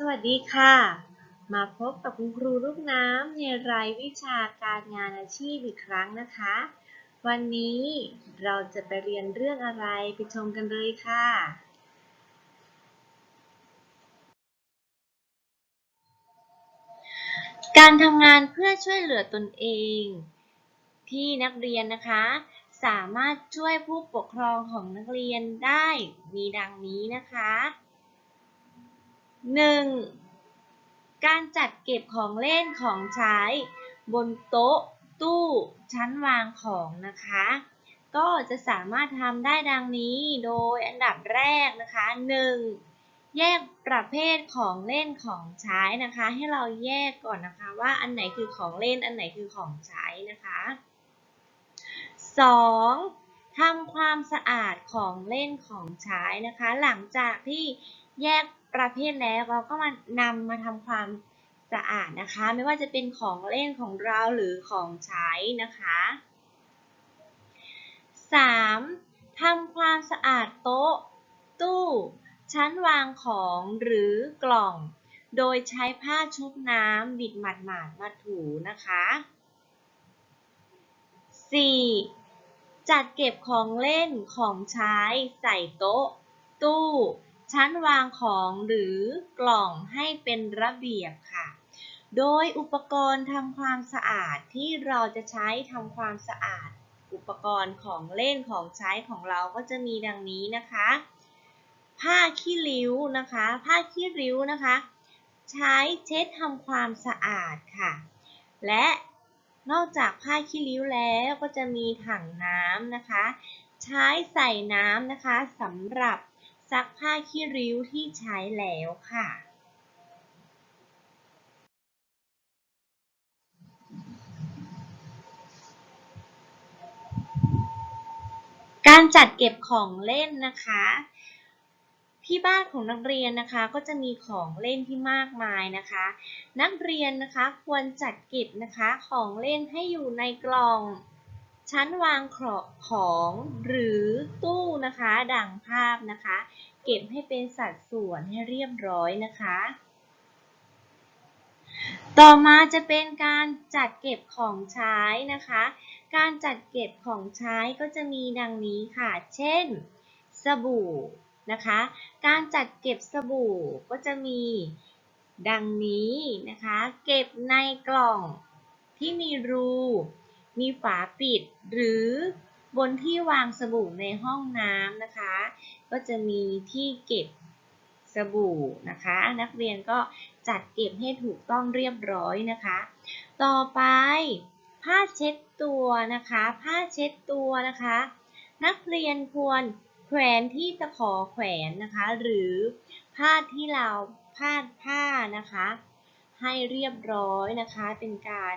สวัสดีค่ะ มาพบกับคุณครูลูกน้ำในรายวิชาการงานอาชีพอีกครั้งนะคะ วันนี้เราจะไปเรียนเรื่องอะไรไปชมกันเลยค่ะ การทำงานเพื่อช่วยเหลือตนเอง ที่นักเรียนนะคะ สามารถช่วยผู้ปกครองของนักเรียนได้มีดังนี้นะคะ 1. การจัดเก็บของเล่นของใช้ บนโต๊ะ ตู้ชั้นวางของนะคะ ก็จะสามารถทำได้ดังนี้โดยอันดับแรกนะคะ 1. แยกประเภทของเล่นของใช้นะคะ ให้เราแยกก่อนนะคะว่าอันไหนคือของเล่นอันไหนคือของใช้นะคะ 2. ทำความสะอาดของเล่นของใช้นะคะ หลังจากที่แยก ประเภทแล้วเราก็มานำมาทำความสะอาดนะคะ ไม่ว่าจะเป็นของเล่นของเราหรือของใช้นะคะ 3. ทำความสะอาดโต๊ะ ตู้ ชั้นวางของหรือกล่อง โดยใช้ผ้าชุบน้ำบิดหมาดๆมาถูนะคะ 4. จัดเก็บของเล่นของใช้ใส่โต๊ะ ตู้ ชั้นวางของหรือกล่องให้เป็นระเบียบค่ะ โดยอุปกรณ์ทำความสะอาดที่เราจะใช้ทำความสะอาด อุปกรณ์ของเล่นของใช้ของเราก็จะมีดังนี้นะคะ ผ้าขี้ริ้วนะคะ ผ้าขี้ริ้วนะคะ ใช้เช็ดทำความสะอาดค่ะ และนอกจากผ้าขี้ริ้วแล้วก็จะมีถังน้ำนะคะ ใช้ใส่น้ำนะคะสำหรับ ซักผ้าขี้ริ้วที่ใช้แล้วค่ะ การจัดเก็บของเล่นนะคะ ที่บ้านของนักเรียนนะคะก็จะมีของเล่นที่มากมายนะคะ นักเรียนนะคะควรจัดเก็บนะคะของเล่นให้อยู่ในกล่อง ชั้นวางของหรือตู้นะคะดังภาพนะคะ เก็บให้เป็นสัดส่วนให้เรียบร้อยนะคะ ต่อมาจะเป็นการจัดเก็บของใช้นะคะ การจัดเก็บของใช้ก็จะมีดังนี้ค่ะ เช่น สบู่นะคะ การจัดเก็บสบู่ก็จะมีดังนี้นะคะ เก็บในกล่องที่มีรู มีฝาปิด หรือบนที่วางสบู่ในห้องน้ำนะคะ ก็จะมีที่เก็บสบู่นะคะ นักเรียนก็จัดเก็บให้ถูกต้องเรียบร้อยนะคะ ต่อไปผ้าเช็ดตัวนะคะ ผ้าเช็ดตัวนะคะ นักเรียนควรแขวนที่ตะขอแขวนนะคะ หรือผ้าที่เราพาดผ้านะคะ ให้เรียบร้อยนะคะเป็นการ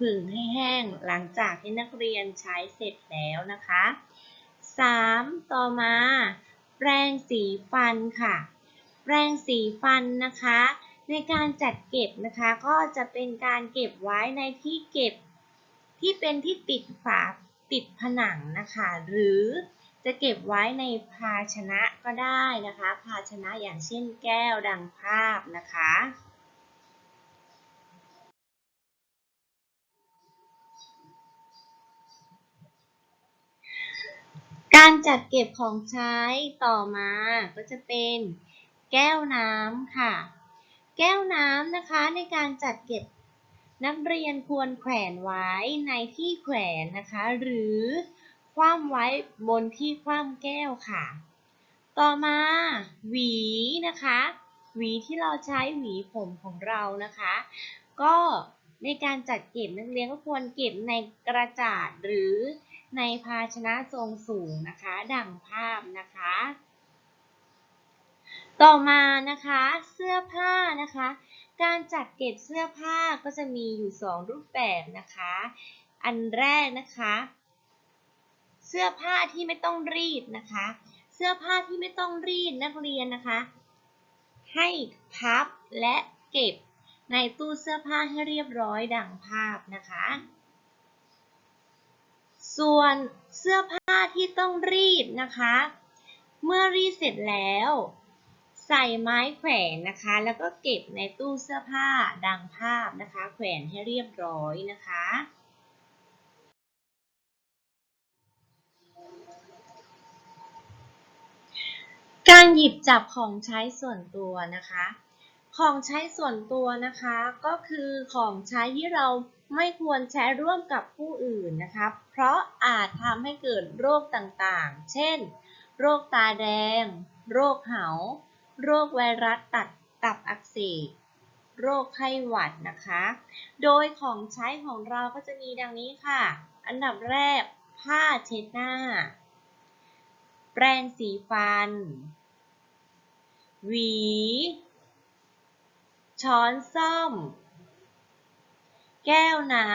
ผึ่งให้แห้งหลังจากที่นักเรียนใช้เสร็จแล้วนะคะ 3. ต่อมา แปรงสีฟันค่ะ แปรงสีฟันนะคะ ในการจัดเก็บนะคะ ก็จะเป็นการเก็บไว้ในที่เก็บ ที่เป็นที่ติดฝาติดผนังนะคะ หรือจะเก็บไว้ในภาชนะก็ได้นะคะ ภาชนะอย่างเช่นแก้วดังภาพนะคะ การจัดเก็บของใช้ต่อมาก็จะเป็นแก้วน้ำค่ะ แก้วน้ำนะคะในการจัดเก็บนักเรียนควรแขวนไว้ในที่แขวนนะคะ หรือคว่ำไว้บนที่คว่ำแก้วค่ะ ต่อมาหวีนะคะ หวีที่เราใช้หวีผมของเรานะคะ ก็ในการจัดเก็บนักเรียนก็ควรเก็บในกระจาดหรือ ในภาชนะทรงสูงนะคะ ดังภาพนะคะ ต่อมานะคะเสื้อผ้านะคะ การจัดเก็บเสื้อผ้าก็จะมีอยู่ 2 รูปแบบนะคะ อันแรกนะคะ เสื้อผ้าที่ไม่ต้องรีดนะคะ เสื้อผ้าที่ไม่ต้องรีดนักเรียนนะคะ ให้พับและเก็บในตู้เสื้อผ้าให้เรียบร้อยดังภาพนะคะ ส่วนเสื้อผ้าที่ต้องรีดนะคะ เมื่อรีดเสร็จแล้ว ใส่ไม้แขวนนะคะ แล้วก็เก็บในตู้เสื้อผ้าดังภาพนะคะ แขวนให้เรียบร้อยนะคะการหยิบจับของใช้ส่วนตัวนะคะ ของใช้ส่วนตัวนะคะ ก็คือของใช้ที่เราไม่ควรใช้ร่วมกับผู้อื่นนะคะ เพราะอาจทำให้เกิดโรคต่างๆ เช่น โรคตาแดง โรคเหา โรคไวรัสตัดตับอักเสบ โรคไข้หวัดนะคะ โดยของใช้ของเราก็จะมีดังนี้ค่ะ อันดับแรก ผ้าเช็ดหน้า แปรงสีฟัน หวี ช้อนส้อม แก้วน้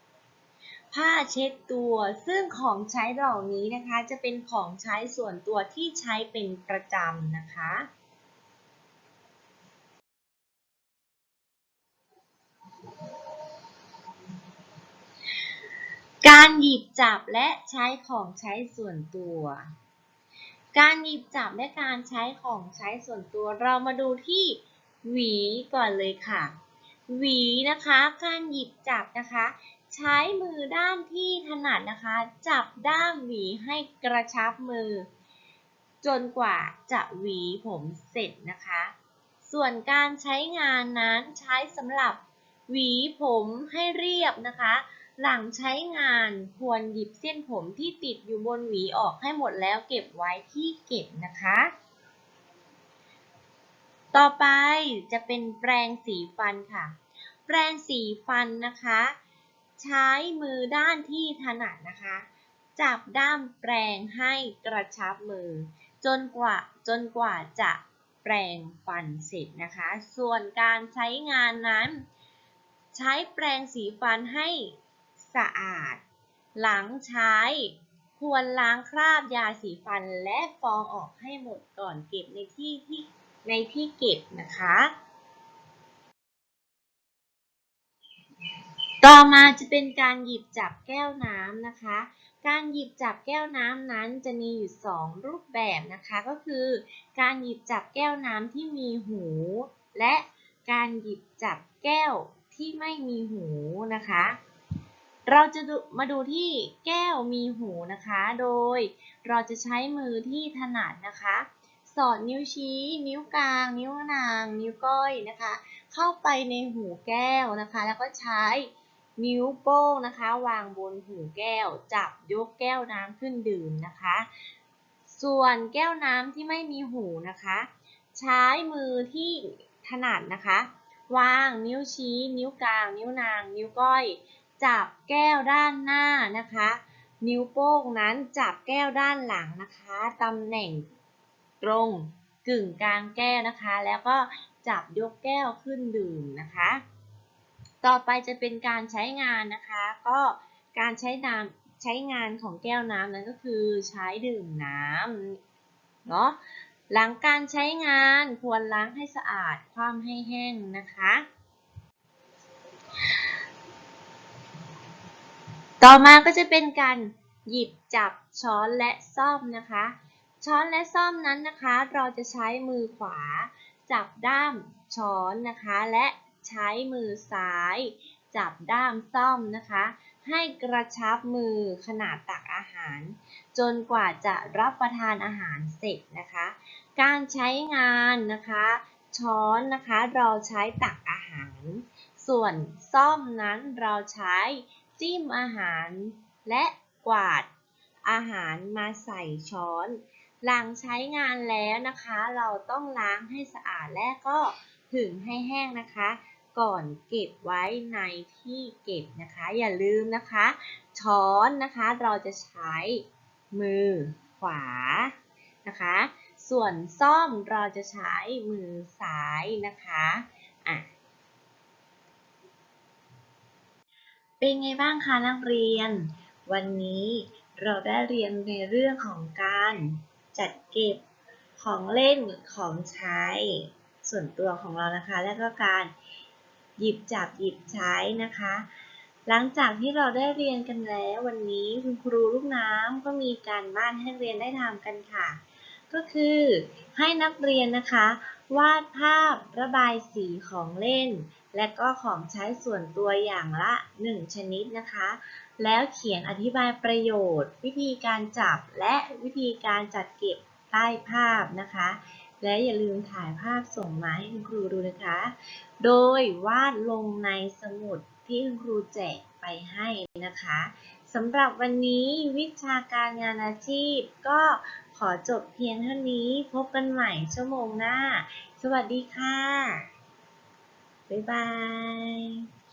ำ ผ้าเช็ดตัว ซึ่งของใช้เหล่านี้นะคะ จะเป็นของใช้ส่วนตัวที่ใช้เป็นประจำนะคะ การหยิบจับและใช้ของใช้ส่วนตัวการหยิบจับและการใช้ของใช้ส่วนตัวเรามาดูที่ หวีก่อนเลยค่ะ หวีนะคะ การหยิบจับนะคะ ใช้มือด้านที่ถนัดนะคะ จับด้ามหวีให้กระชับมือ จนกว่าจะหวีผมเสร็จนะคะ ส่วนการใช้งานนั้นใช้สำหรับหวีผมให้เรียบนะคะ หลังใช้งานควรหยิบเส้นผมที่ติดอยู่บนหวีออกให้หมดแล้วเก็บไว้ที่เก็บนะคะ ต่อไปจะเป็นแปรงสีฟันค่ะ แปรงสีฟันนะคะ ใช้มือด้านที่ถนัดนะคะ จับด้ามแปรงให้กระชับมือ จนกว่าจนกว่าจะแปรงฟันเสร็จนะคะ ส่วนการใช้งานนั้น ใช้แปรงสีฟันให้สะอาด หลังใช้ควรล้างคราบยาสีฟันและฟองออกให้หมดก่อนเก็บในที่ที่ ในที่เก็บนะคะ ต่อมาจะเป็นการหยิบจับแก้วน้ำนะคะ การหยิบจับแก้วน้ำนั้นจะมีอยู่ 2 รูปแบบนะคะ ก็คือ การหยิบจับแก้วน้ำที่มีหู และการหยิบจับแก้วที่ไม่มีหูนะคะ เราจะมาดูที่แก้วมีหูนะคะ โดยเราจะใช้มือที่ถนัดนะคะ สอดนิ้วชี้ นิ้วกลาง นิ้วนาง นิ้วก้อยนะคะ เข้าไปในหูแก้วนะคะ แล้วก็ใช้นิ้วโป้งนะคะ วางบนหูแก้ว จับยกแก้วน้ำขึ้นดื่มนะคะ ส่วนแก้วน้ำที่ไม่มีหูนะคะ ใช้มือที่ถนัดนะคะ วางนิ้วชี้ นิ้วกลาง นิ้วนาง นิ้วก้อย จับแก้วด้านหน้านะคะ นิ้วโป้งนั้นจับแก้วด้านหลังนะคะตำแหน่ง ตรงกึ่งกลางแก้วนะคะ แล้วก็จับยกแก้วขึ้นดื่มนะคะ ต่อไปจะเป็นการใช้งานนะคะ ก็การใช้น้ำใช้งานของแก้วน้ำนั้นก็คือใช้ดื่มน้ำเนาะหลังการใช้งานควรล้างให้สะอาด คว่ำให้แห้งนะคะ ต่อมาก็จะเป็นการหยิบจับช้อนและซ่อมนะคะ ช้อนและซ่อมนั้นนะคะ เราจะใช้มือขวา จับด้ามช้อนนะคะ และใช้มือซ้าย จับด้ามซ่อมนะคะ ให้กระชับมือขนาดตักอาหาร จนกว่าจะรับประทานอาหารเสร็จนะคะ การใช้งานนะคะ ช้อนนะคะเราใช้ตักอาหาร ส่วนซ่อมนั้นเราใช้จิ้มอาหารและกวาดอาหารมาใส่ช้อน หลังใช้งานแล้วนะคะ เราต้องล้างให้สะอาดและก็ผึ่งให้แห้งนะคะ ก่อนเก็บไว้ในที่เก็บนะคะ อย่าลืมนะคะ ช้อนนะคะเราจะใช้มือขวานะคะ ส่วนซ่อมเราจะใช้มือซ้ายนะคะอะเป็นไงบ้างคะนักเรียน วันนี้เราได้เรียนในเรื่องของการ จัดเก็บของเล่นของใช้ส่วนตัวของเรานะคะ และก็การหยิบจับหยิบใช้นะคะ หลังจากที่เราได้เรียนกันแล้ววันนี้คุณครูลูกน้ำก็มีการบ้านให้เรียนได้ทำกันค่ะ ก็ก็คือให้นักเรียนนะคะ วาดภาพระบายสีของเล่น และก็ของใช้ส่วนตัวอย่างละ 1 ชนิดนะคะ แล้วเขียนอธิบายประโยชน์ วิธีการจับและวิธีการจัดเก็บใต้ภาพนะคะ และอย่าลืมถ่ายภาพส่งมาให้คุณครูดูนะคะ โดยวาดลงในสมุดที่คุณครูแจกไปให้นะคะสำหรับวันนี้วิชาการงานอาชีพ ก็ขอจบเพียงเท่านี้พบกันใหม่ชั่วโมงหน้า สวัสดีค่ะ บ๊ายบาย